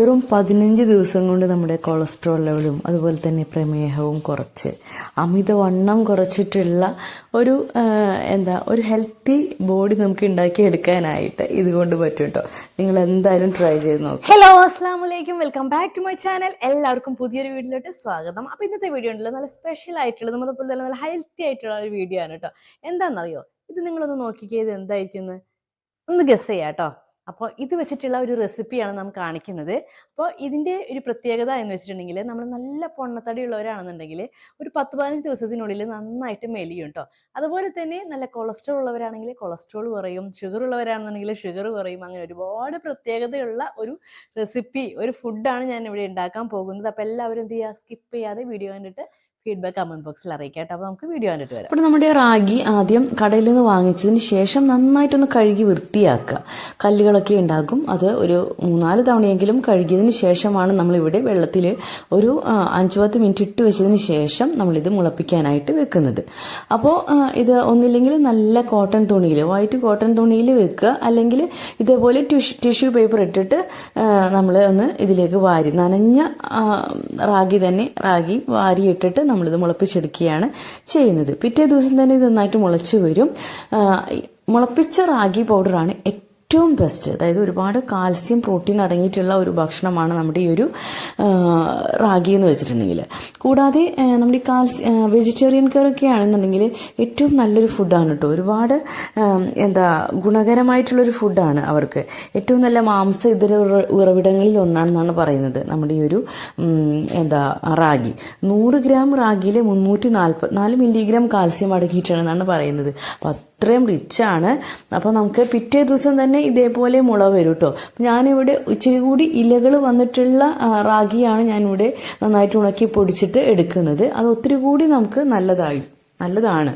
വെറും പതിനഞ്ച് ദിവസം കൊണ്ട് നമ്മുടെ കൊളസ്ട്രോൾ ലെവലും അതുപോലെ തന്നെ പ്രമേഹവും കുറച്ച്. അമിതവണ്ണം കുറച്ചിട്ടുള്ള ഒരു എന്താ ഒരു ഹെൽത്തി ബോഡി നമുക്ക് ഉണ്ടാക്കിയെടുക്കാനായിട്ട് ഇതുകൊണ്ട് പറ്റും കേട്ടോ നിങ്ങൾ എന്തായാലും ട്രൈ ചെയ്ത് നോക്കും. ഹലോ അസ്സാം വലൈക്കും welcome back to my channel എല്ലാവർക്കും പുതിയൊരു വീഡിയോയിലോട്ട് സ്വാഗതം. അപ്പോൾ ഇന്നത്തെ വീഡിയോ ഉണ്ടല്ലോ നല്ല സ്പെഷ്യൽ ആയിട്ടുള്ള നമ്മളെ തന്നെ നല്ല ഹെൽത്തി ആയിട്ടുള്ള ഒരു വീഡിയോ ആണ് കേട്ടോ എന്താണെന്നറിയോ? ഇത് നിങ്ങളൊന്ന് നോക്കിക്കേ ഇത് എന്തായിരിക്കും ഒന്ന് ഗസ് ചെയ്യാം കേട്ടോ അപ്പോൾ ഇത് വെച്ചിട്ടുള്ള ഒരു റെസിപ്പിയാണ് നാം കാണിക്കുന്നത്. അപ്പോൾ ഇതിന്റെ ഒരു പ്രത്യേകത എന്ന് വെച്ചിട്ടുണ്ടെങ്കിൽ നമ്മൾ നല്ല പൊണ്ണത്തടി ഉള്ളവരാണെന്നുണ്ടെങ്കിൽ ഒരു പത്ത് പതിനഞ്ച് ദിവസത്തിനുള്ളിൽ നന്നായിട്ട് മെലിയും കേട്ടോ അതുപോലെ തന്നെ നല്ല കൊളസ്ട്രോൾ ഉള്ളവരാണെങ്കിൽ കൊളസ്ട്രോൾ കുറയും ഷുഗർ ഉള്ളവരാണെന്നുണ്ടെങ്കിൽ ഷുഗർ കുറയും അങ്ങനെ ഒരുപാട് പ്രത്യേകതയുള്ള ഒരു റെസിപ്പി ഒരു ഫുഡാണ് ഞാൻ ഇവിടെ ഉണ്ടാക്കാൻ പോകുന്നത്. അപ്പോൾ എല്ലാവരും എന്ത് ചെയ്യുക? സ്കിപ്പ് ചെയ്യാതെ വീഡിയോ കണ്ടിട്ട് ഫീഡ്ബാക്ക് കമന്റ് ബോക്സിൽ അറിയിക്കാം അപ്പൊ അപ്പോൾ നമുക്ക് വീഡിയോ കണ്ടിട്ട് വരാം. അപ്പോൾ നമ്മുടെ റാഗി ആദ്യം കടയിൽ നിന്ന് വാങ്ങിച്ചതിന് ശേഷം നന്നായിട്ടൊന്ന് കഴുകി വൃത്തിയാക്കുക. കല്ലുകളൊക്കെ ഉണ്ടാകും. അത് ഒരു മൂന്നാൽ തവണയെങ്കിലും കഴുകിയതിന് ശേഷമാണ് നമ്മളിവിടെ വെള്ളത്തിൽ ഒരു അഞ്ച് പത്ത് മിനിറ്റ് ഇട്ട് വെച്ചതിന് ശേഷം നമ്മളിത് മുളപ്പിക്കാനായിട്ട് വെക്കുന്നത്. അപ്പോൾ ഇത് ഒന്നില്ലെങ്കിൽ നല്ല കോട്ടൺ തുണിയിൽ വൈറ്റ് കോട്ടൺ തുണിയിൽ വെക്കുക. അല്ലെങ്കിൽ ഇതേപോലെ ടിഷ്യൂ പേപ്പർ ഇട്ടിട്ട് നമ്മൾ ഒന്ന് ഇതിലേക്ക് വാരി. നനഞ്ഞ റാഗി തന്നെ റാഗി വാരി ഇട്ടിട്ട് നമ്മളിത് മുളപ്പിച്ചെടുക്കുകയാണ് ചെയ്യുന്നത്. പിറ്റേ ദിവസം തന്നെ ഇത് നന്നായിട്ട് മുളച്ച് വരും. മുളപ്പിച്ച റാഗി പൗഡറാണ് ഏറ്റവും ബെസ്റ്റ് അതായത് ഒരുപാട് കാൽസ്യം പ്രോട്ടീൻ അടങ്ങിയിട്ടുള്ള ഒരു ഭക്ഷണമാണ് നമ്മുടെ ഈ ഒരു റാഗി എന്ന് വെച്ചിട്ടുണ്ടെങ്കിൽ. കൂടാതെ നമ്മുടെ ഈ കാൽസ്യ വെജിറ്റേറിയൻകാരൊക്കെ ആണെന്നുണ്ടെങ്കിൽ ഏറ്റവും നല്ലൊരു ഫുഡാണ് കേട്ടോ ഒരുപാട് എന്താ ഗുണകരമായിട്ടുള്ളൊരു ഫുഡാണ് അവർക്ക്. ഏറ്റവും നല്ല മാംസ ഇതര ഉറ- ഉറവിടങ്ങളിൽ ഒന്നാണെന്നാണ് പറയുന്നത് നമ്മുടെ ഈ ഒരു എന്താ റാഗി. നൂറ് ഗ്രാം റാഗിയിൽ മുന്നൂറ്റി നാൽപ്പത്തി നാല് മില്ലിഗ്രാം കാൽസ്യം അടങ്ങിയിട്ടാണെന്നാണ് പറയുന്നത്. അപ്പം അത്രയും റിച്ചാണ്. അപ്പോൾ നമുക്ക് പിറ്റേ ദിവസം തന്നെ ഇതേപോലെ മുള വരും കേട്ടോ ഞാനിവിടെ ഇച്ചിരി കൂടി ഇലകൾ വന്നിട്ടുള്ള റാഗിയാണ് ഞാനിവിടെ നന്നായിട്ട് ഉണക്കി പൊടിച്ചിട്ട് എടുക്കുന്നത്. അത് ഒത്തിരി കൂടി നമുക്ക് നല്ലതായി നല്ലതാണ്.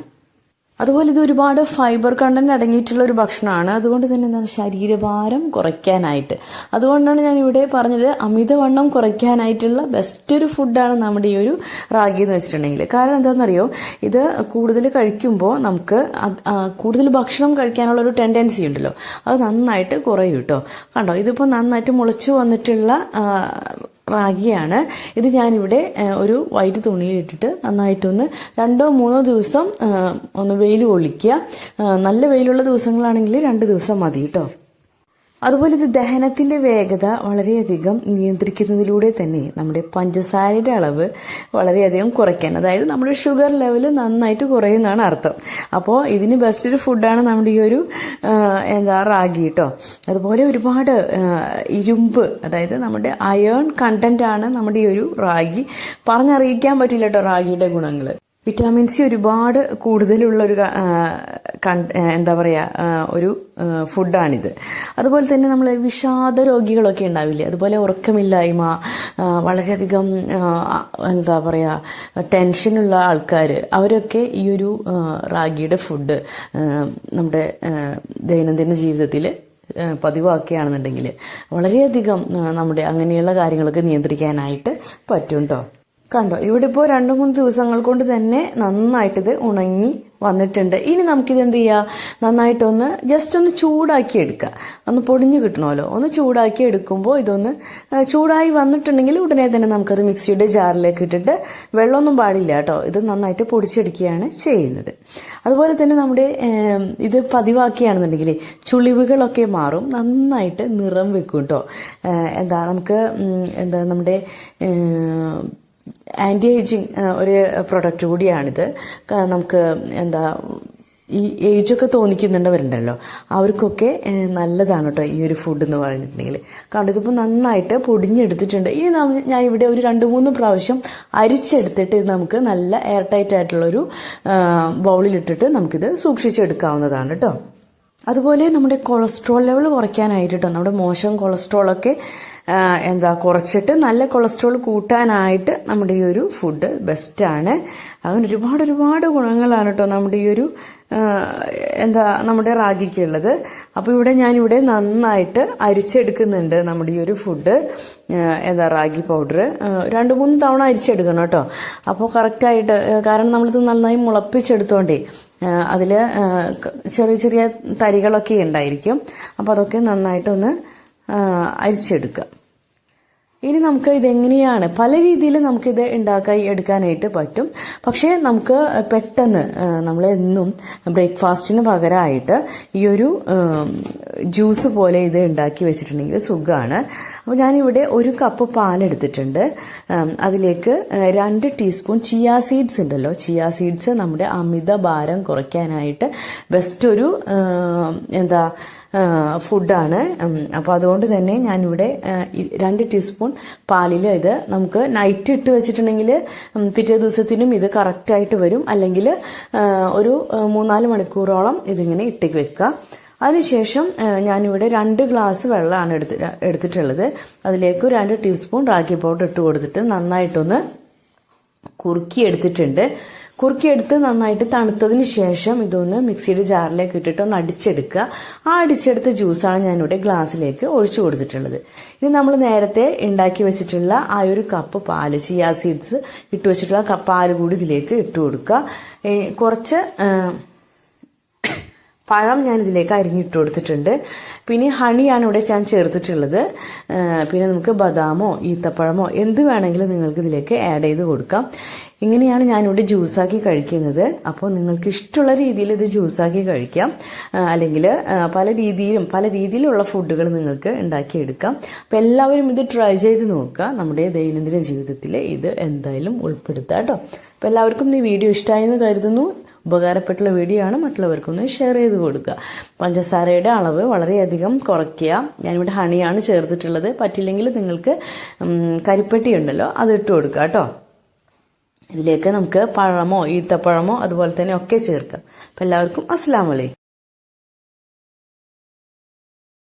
അതുപോലെ ഇത് ഒരുപാട് ഫൈബർ കണ്ടന്റ് അടങ്ങിയിട്ടുള്ള ഒരു ഭക്ഷണമാണ്. അതുകൊണ്ട് തന്നെ എന്താണ് ശരീരഭാരം കുറയ്ക്കാനായിട്ട്. അതുകൊണ്ടാണ് ഞാൻ ഇവിടെ പറഞ്ഞത് അമിതവണ്ണം കുറയ്ക്കാനായിട്ടുള്ള ബെസ്റ്റ് ഒരു ഫുഡാണ് നമ്മുടെ ഈ ഒരു റാഗി എന്ന് വെച്ചിട്ടുണ്ടെങ്കിൽ. കാരണം എന്താണെന്നറിയോ? ഇത് കൂടുതൽ കഴിക്കുമ്പോൾ നമുക്ക് കൂടുതൽ ഭക്ഷണം കഴിക്കാനുള്ള ഒരു ടെൻഡൻസി ഉണ്ടല്ലോ. അത് നന്നായിട്ട് കുറയും കേട്ടോ. കണ്ടോ? ഇതിപ്പോൾ നന്നായിട്ട് മുളച്ചു വന്നിട്ടുള്ള റാഗിയാണ്. ഇത് ഞാനിവിടെ ഒരു വൈറ്റ് തുണിയിൽ ഇട്ടിട്ട് നന്നായിട്ടൊന്ന് രണ്ടോ മൂന്നോ ദിവസം ഒന്ന് വെയിൽ കൊള്ളിക്കുക. നല്ല വെയിലുള്ള ദിവസങ്ങളാണെങ്കിൽ രണ്ട് ദിവസം മതി കേട്ടോ. അതുപോലെ ഇത് ദഹനത്തിന്റെ വേഗത വളരെയധികം നിയന്ത്രിക്കുന്നതിലൂടെ തന്നെ നമ്മുടെ പഞ്ചസാരയുടെ അളവ് വളരെയധികം കുറയ്ക്കാൻ അതായത് നമ്മുടെ ഷുഗർ ലെവൽ നന്നായിട്ട് കുറയുന്നതാണ് അർത്ഥം. അപ്പോൾ ഇതിന് ബെസ്റ്റ് ഒരു ഫുഡാണ് നമ്മുടെ ഈ ഒരു എന്താ റാഗി കേട്ടോ അതുപോലെ ഒരുപാട് ഇരുമ്പ് അതായത് നമ്മുടെ അയേൺ കണ്ടന്റ് ആണ് നമ്മുടെ ഈ ഒരു റാഗി. പറഞ്ഞറിയിക്കാൻ പറ്റില്ല കേട്ടോ റാഗിയുടെ ഗുണങ്ങൾ വിറ്റാമിൻ സി ഒരുപാട് കൂടുതലുള്ള ഒരു എന്താ പറയുക ഒരു ഫുഡാണിത്. അതുപോലെ തന്നെ നമ്മൾ വിഷാദ രോഗികളൊക്കെ ഉണ്ടാവില്ലേ? അതുപോലെ ഉറക്കമില്ലായ്മ വളരെയധികം എന്താ പറയുക ടെൻഷനുള്ള ആൾക്കാർ അവരൊക്കെ ഈ ഒരു റാഗിയുടെ ഫുഡ് നമ്മുടെ ദൈനംദിന ജീവിതത്തിൽ പതിവാക്കുകയാണെന്നുണ്ടെങ്കിൽ വളരെയധികം നമ്മുടെ അങ്ങനെയുള്ള കാര്യങ്ങളൊക്കെ നിയന്ത്രിക്കാനായിട്ട് പറ്റും കേട്ടോ കണ്ടോ ഇവിടെ ഇപ്പോൾ രണ്ട് മൂന്ന് ദിവസങ്ങൾ കൊണ്ട് തന്നെ നന്നായിട്ടിത് ഉണങ്ങി വന്നിട്ടുണ്ട്. ഇനി നമുക്കിത് എന്ത് ചെയ്യുക നന്നായിട്ടൊന്ന് ജസ്റ്റ് ഒന്ന് ചൂടാക്കി എടുക്കുക ഒന്ന് പൊടിഞ്ഞു കിട്ടണമല്ലോ. ഒന്ന് ചൂടാക്കി എടുക്കുമ്പോൾ ഇതൊന്ന് ചൂടായി വന്നിട്ടുണ്ടെങ്കിൽ ഉടനെ തന്നെ നമുക്കത് മിക്സിയുടെ ജാറിലേക്ക് ഇട്ടിട്ട് വെള്ളമൊന്നും പാടില്ല കേട്ടോ. ഇത് നന്നായിട്ട് പൊടിച്ചെടുക്കുകയാണ് ചെയ്യുന്നത്. അതുപോലെ തന്നെ നമ്മുടെ ഇത് പതിവാക്കിയാണെന്നുണ്ടെങ്കിൽ ചുളിവുകളൊക്കെ മാറും. നന്നായിട്ട് നിറം വെക്കും കേട്ടോ. എന്താ നമുക്ക് എന്താ നമ്മുടെ ആന്റി ഏജിങ് ഒരു പ്രൊഡക്റ്റ് കൂടിയാണിത്. നമുക്ക് എന്താ ഈ ഏജൊക്കെ തോന്നിക്കുന്നുണ്ടവരുണ്ടല്ലോ. അവർക്കൊക്കെ നല്ലതാണ് കേട്ടോ ഈ ഒരു ഫുഡ് എന്ന് പറഞ്ഞിട്ടുണ്ടെങ്കിൽ കാരണം ഇതിപ്പോൾ നന്നായിട്ട് പൊടിഞ്ഞെടുത്തിട്ടുണ്ട്. ഇനി ഞാൻ ഇവിടെ ഒരു രണ്ട് മൂന്ന് പ്രാവശ്യം അരിച്ചെടുത്തിട്ട് ഇത് നമുക്ക് നല്ല എയർ ടൈറ്റ് ആയിട്ടുള്ളൊരു ബൗളിലിട്ടിട്ട് നമുക്കിത് സൂക്ഷിച്ചെടുക്കാവുന്നതാണ് കേട്ടോ അതുപോലെ നമ്മുടെ കൊളസ്ട്രോൾ ലെവൽ കുറയ്ക്കാനായിട്ട് കേട്ടോ നമ്മുടെ മോശം കൊളസ്ട്രോളൊക്കെ എന്താ കുറച്ചിട്ട് നല്ല കൊളസ്ട്രോൾ കൂട്ടാനായിട്ട് നമ്മുടെ ഈ ഒരു ഫുഡ് ബെസ്റ്റാണ് അങ്ങനെ ഒരുപാട് ഒരുപാട് ഗുണങ്ങളാണ് കേട്ടോ നമ്മുടെ ഈ ഒരു എന്താ നമ്മുടെ റാഗിക്കുള്ളത് അപ്പോൾ ഇവിടെ ഞാനിവിടെ നന്നായിട്ട് അരിച്ചെടുക്കുന്നുണ്ട് നമ്മുടെ ഈ ഒരു ഫുഡ് എന്താ റാഗി പൗഡർ രണ്ട് മൂന്ന് തവണ അരിച്ചെടുക്കണം കേട്ടോ അപ്പോൾ കറക്റ്റായിട്ട് കാരണം നമ്മളിത് നന്നായി മുളപ്പിച്ചെടുത്തോണ്ടേ അതിൽ ചെറിയ ചെറിയ തരികളൊക്കെ ഉണ്ടായിരിക്കും. അപ്പോൾ അതൊക്കെ നന്നായിട്ടൊന്ന് അരിച്ചെടുക്കുക ഇനി നമുക്ക് ഇതെങ്ങനെയാണ്? പല രീതിയിൽ നമുക്കിത് ഉണ്ടാക്കി എടുക്കാനായിട്ട് പറ്റും. പക്ഷേ നമുക്ക് പെട്ടെന്ന് നമ്മൾ എന്നും ബ്രേക്ക്ഫാസ്റ്റിന് പകരമായിട്ട് ഈ ഒരു ജ്യൂസ് പോലെ ഇത് ഉണ്ടാക്കി വെച്ചിട്ടുണ്ടെങ്കിൽ സുഖമാണ് അപ്പോൾ ഞാനിവിടെ ഒരു കപ്പ് പാലെടുത്തിട്ടുണ്ട്. അതിലേക്ക് രണ്ട് ടീസ്പൂൺ ചിയ സീഡ്സ് ഉണ്ടല്ലോ. ചിയ സീഡ്സ് നമ്മുടെ അമിത ഭാരം കുറയ്ക്കാനായിട്ട് ബെസ്റ്റ് ഒരു എന്താ ഫുഡാണ് അപ്പോൾ അതുകൊണ്ട് തന്നെ ഞാനിവിടെ രണ്ട് ടീസ്പൂൺ പാലിൽ ഇത് നമുക്ക് നൈറ്റ് ഇട്ട് വെച്ചിട്ടുണ്ടെങ്കിൽ പിറ്റേ ദിവസത്തിനും ഇത് കറക്റ്റായിട്ട് വരും. അല്ലെങ്കിൽ ഒരു മൂന്നാൽ മണിക്കൂറോളം ഇതിങ്ങനെ ഇട്ടേക്ക് വെക്കുക അതിനുശേഷം ഞാനിവിടെ രണ്ട് ഗ്ലാസ് വെള്ളമാണ് എടുത്ത് എടുത്തിട്ടുള്ളത്. അതിലേക്ക് രണ്ട് ടീസ്പൂൺ റാഗി പൗഡർ ഇട്ട് കൊടുത്തിട്ട് നന്നായിട്ടൊന്ന് കുറുക്കി എടുത്തിട്ടുണ്ട്. കുറുക്കിയെടുത്ത് നന്നായിട്ട് തണുത്തതിന് ശേഷം ഇതൊന്ന് മിക്സിയുടെ ജാറിലേക്ക് ഇട്ടിട്ട് ഒന്ന് അടിച്ചെടുക്കുക. ആ അടിച്ചെടുത്ത ജ്യൂസാണ് ഞാനിവിടെ ഗ്ലാസ്സിലേക്ക് ഒഴിച്ചു കൊടുത്തിട്ടുള്ളത്. ഇനി നമ്മൾ നേരത്തെ ഉണ്ടാക്കി വെച്ചിട്ടുള്ള ആ ഒരു കപ്പ് പാൽ ചിയാ സീഡ്സ് ഇട്ട് വെച്ചിട്ടുള്ള കപ്പ് പാൽ കൂടി ഇതിലേക്ക് ഇട്ട് കൊടുക്കുക. കുറച്ച് പഴം ഞാൻ ഇതിലേക്ക് അരിഞ്ഞിട്ട് കൊടുത്തിട്ടുണ്ട്. പിന്നെ ഹണിയാണ് ഇവിടെ ഞാൻ ചേർത്തിട്ടുള്ളത്. പിന്നെ നമുക്ക് ബദാമോ ഈത്തപ്പഴമോ എന്ത് വേണമെങ്കിലും നിങ്ങൾക്ക് ഇതിലേക്ക് ആഡ് ചെയ്ത് കൊടുക്കാം. ഇങ്ങനെയാണ് ഞാനിവിടെ ജ്യൂസാക്കി കഴിക്കുന്നത്. അപ്പോൾ നിങ്ങൾക്ക് ഇഷ്ടമുള്ള രീതിയിൽ ഇത് ജ്യൂസാക്കി കഴിക്കാം. അല്ലെങ്കിൽ പല രീതിയിലും പല രീതിയിലുള്ള ഫുഡുകൾ നിങ്ങൾക്ക് ഉണ്ടാക്കിയെടുക്കാം. അപ്പോൾ എല്ലാവരും ഇത് ട്രൈ ചെയ്ത് നോക്കുക. നമ്മുടെ ദൈനംദിന ജീവിതത്തിൽ ഇത് എന്തായാലും ഉൾപ്പെടുത്താം കേട്ടോ. അപ്പോൾ എല്ലാവർക്കും ഈ വീഡിയോ ഇഷ്ടമായെന്ന് കരുതുന്നു. ഉപകാരപ്പെട്ടുള്ള വീഡിയോ ആണ്. മറ്റുള്ളവർക്കൊന്ന് ഷെയർ ചെയ്ത് കൊടുക്കുക. പഞ്ചസാരയുടെ അളവ് വളരെയധികം കുറയ്ക്കുക. ഞാനിവിടെ ഹണിയാണ് ചേർത്തിട്ടുള്ളത്. പറ്റില്ലെങ്കിൽ നിങ്ങൾക്ക് കരിപ്പെട്ടി ഉണ്ടല്ലോ അത് ഇട്ട് കൊടുക്കുക കേട്ടോ. ഇതിലേക്ക് നമുക്ക് പഴമോ ഈത്തപ്പഴമോ അതുപോലെ തന്നെ ഒക്കെ ചേർക്കാം. അപ്പം എല്ലാവർക്കും അസ്സാം വലൈക്കും